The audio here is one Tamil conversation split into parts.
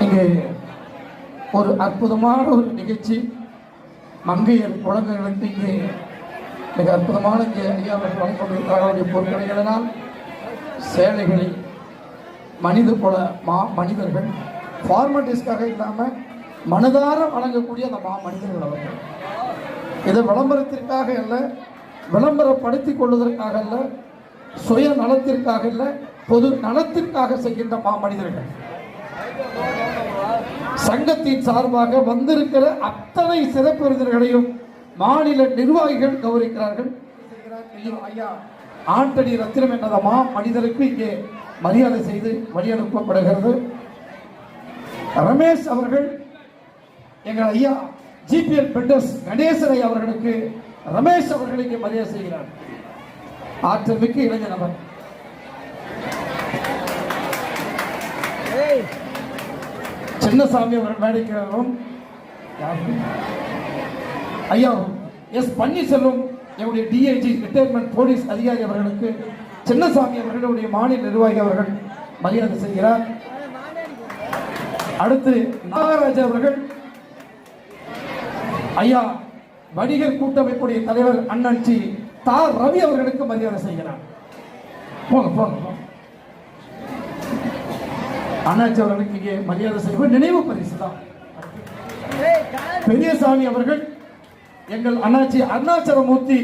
இங்கே ஒரு அற்புதமான ஒரு நிகழ்ச்சி. மங்கையர் குழந்தைகளுக்கு இங்கே மிக அற்புதமான இங்கே ஐயா அவர்கள் பொருட்களை கொண்டிருக்கிறார்களுடைய பொருட்களைகளினால் சேலைகளில் மனித குல மா மனிதர்கள். ஃபார்மாலிட்டிஸ்க்காக இல்லாமல் மனதார வழங்கக்கூடிய அந்த மா மனிதர்கள் அவர்கள். இது விளம்பரத்திற்காக அல்ல விளம்பரப்படுத்திக் கொள்வதற்காக அல்ல சுய நலத்திற்காக அல்ல பொது நலத்திற்காக செய்கின்ற மா மனிதர்கள். சங்கத்தின் சார்பாக வந்திருக்கிற அத்தனை சிறப்பு விருந்தினர்களையும் மாநில நிர்வாகிகள் கௌரவிக்கிறார்கள். ஐயா ஆண்டனி ரத்தினம் என்னதமா மனிதருக்கு இங்கே மரியாதை செய்து வழி அனுப்பப்படுகிறது. ரமேஷ் அவர்கள் எங்கள் ஐயா ஜிபிஎல் பெண்டஸ் கணேசனை அவர்களுக்கு ரமேஷ் அவர்கள் இங்கே மரியாதை செய்கிறார். ஆற்றல் மிக்க இளைஞர் அவர். சின்னசாமி அவர்கள் மேடைக்கு வரும். யாரு? ஐயா எஸ் பன்னீர்செல்வம் என்னுடைய டிஐஜி ரிட்டையர்மெண்ட் போலீஸ் அதிகாரி அவர்களுக்கு சின்னசாமி அவர்களுடைய மாநில நிர்வாகி அவர்கள் மரியாதை செய்கிறார். அடுத்து நாகராஜா அவர்கள். ஐயா வணிகர் கூட்டமைப்புடைய தலைவர் அண்ணன் சி தா ரவி அவர்களுக்கு மரியாதை செய்கிறார். போங்க போங்க போங்க. அண்ணாச்சி அவர்களுக்கு இங்கே மரியாதை செய்வது நினைவு பரிசு தான் பெரியசாமி அவர்கள் எங்கள் அண்ணாச்சி அருணாச்சலமூர்த்தி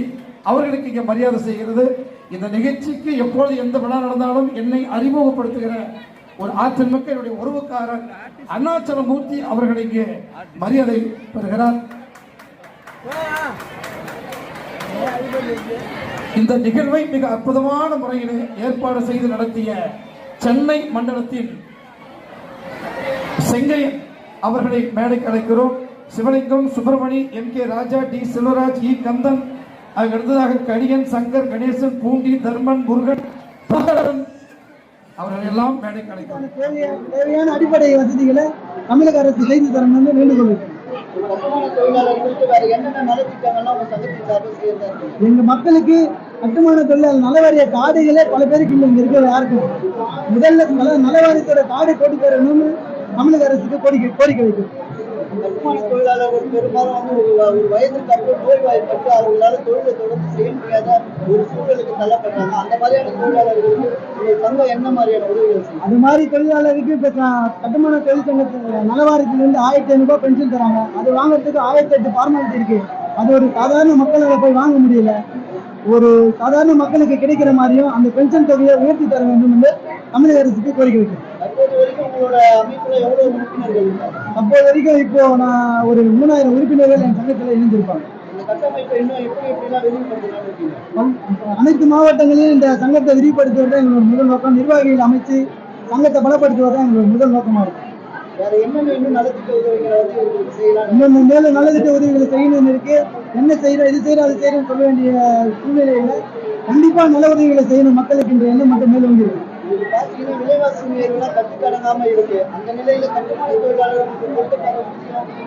அவர்களுக்கு இங்கே மரியாதை செய்கிறது. இந்த நிகழ்ச்சிக்கு எப்பொழுது எந்த விழா நடந்தாலும் என்னை அறிமுகப்படுத்துகிற ஒரு ஆற்றல் மிக்க என்னுடைய உறவுக்காரர் அருணாச்சலமூர்த்தி அவர்கள் இங்கே மரியாதை பெறுகிறார். இந்த நிகழ்வை மிக அற்புதமான முறையில் ஏற்பாடு செய்து நடத்திய சென்னை மண்டலத்தின் செங்கையன் அவர்களை மேடைக்கு அழைக்கிறோம். Sivalingam Subramani M. K. Raja T. Selvaraj E. Kandan அதுக்கு அடுத்ததாக கடியன் சங்கர் கணேசன் பூண்டி தர்மன் முருகன் பாலன் அவர்கள் எல்லாம் தேவையான தேவையான அடிப்படை வசதிகளை தமிழக அரசு செய்து தரணும்னு வேண்டுகோள் எங்க மக்களுக்கு கட்டுமான தொழிலாளர் நலவாரிய காடுகளே பல பேருக்கு இங்க இருக்கிற யாருக்கும் முதல்ல நலவாரியத்தோட காடு கொண்டு தரணும்னு தமிழக அரசுக்கு கோரிக்கை கோரிக்கை வைக்கிறோம். கட்டுமான தொழிலாளர்கள் பெரும்பாலும் வந்து ஒரு ஒரு வயதுக்கு அப்புறம் நோய்வாய்ப்பட்டு அவர்களால் தொழிலை தொடர்ந்து செய்ய முடியாத ஒரு சூழலுக்கு தள்ளப்படுறாங்க அந்த மாதிரியான தொழிலாளர்களுக்கு உங்க சங்கம் என்ன மாதிரியான உதவிகள் அது மாதிரி தொழிலாளருக்கு இப்ப க- கட்டுமான தொழிற்சங்கத்து நலவாரியத்திலிருந்து ஆயிரத்தி ஐநூறு ரூபாய் பென்ஷன் தராங்க. அது வாங்குறதுக்கு ஆயிரத்தி எட்டு ஃபார்மாலிட்டி இருக்கு. அது ஒரு சாதாரண மக்களால போய் வாங்க முடியல. ஒரு சாதாரண மக்களுக்கு கிடைக்கிற மாதிரியும் அந்த பென்ஷன் தொகையை உயர்த்தி தர வேண்டும் என்று தமிழக அரசுக்கு கோரிக்கை வைக்கிறேன் உங்களோட அமைப்புல எவ்வளவு உறுப்பினர்கள் இருக்காங்க? அப்போது வரைக்கும் இப்போ நான் ஒரு மூணாயிரம் உறுப்பினர்கள் என் சங்கத்தில் இணைந்திருப்பாங்க. அனைத்து மாவட்டங்களிலும் இந்த சங்கத்தை விரிவுபடுத்துவது தான் எங்களோட முதல் நோக்கம். நிர்வாகிகள் அமைச்சு சங்கத்தை பலப்படுத்துவது தான் எங்களோட முதல் நோக்கமாக இருக்கும். இன்னும் நலத்திட்ட மேலும் நல்லதிட்ட உதவிகளை செய்யணும்னு இருக்கு. என்ன செய்யறோம் இது செய்யறோம் அது செய்யறோம் சொல்ல வேண்டிய சூழ்நிலையில கண்டிப்பா நல்ல உதவிகளை செய்யணும் மக்களுக்கு என்ற எண்ணம் மட்டும் மேலும் வந்து இது பாத்தீங்கன்னா விலைவாசி உயர்வுலாம் கட்டுக்கடங்காம இருக்கு. அந்த நிலையில கட்டுமான தொழிலாளர்களுக்கு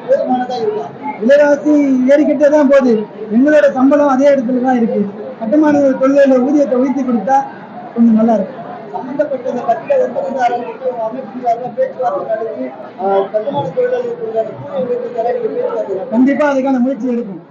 போதுமானதா இருக்கா? விலைவாசி ஏறிக்கிட்டே தான் போகுது. எங்களோட சம்பளம் அதே இடத்துல தான் இருக்கு. கட்டுமான தொழிலாளர் ஊதியத்தை உயர்த்தி கொடுத்தா கொஞ்சம் நல்லா இருக்கும். சம்பந்தப்பட்ட கட்டிட ஒப்பந்ததாரர்களுக்கு உங்க அமைப்பு சார்பாக பேச்சுவார்த்தை நடத்தி கட்டுமான தொழிலாளர்களுக்கு. கண்டிப்பா அதுக்கான முயற்சி எடுக்கும்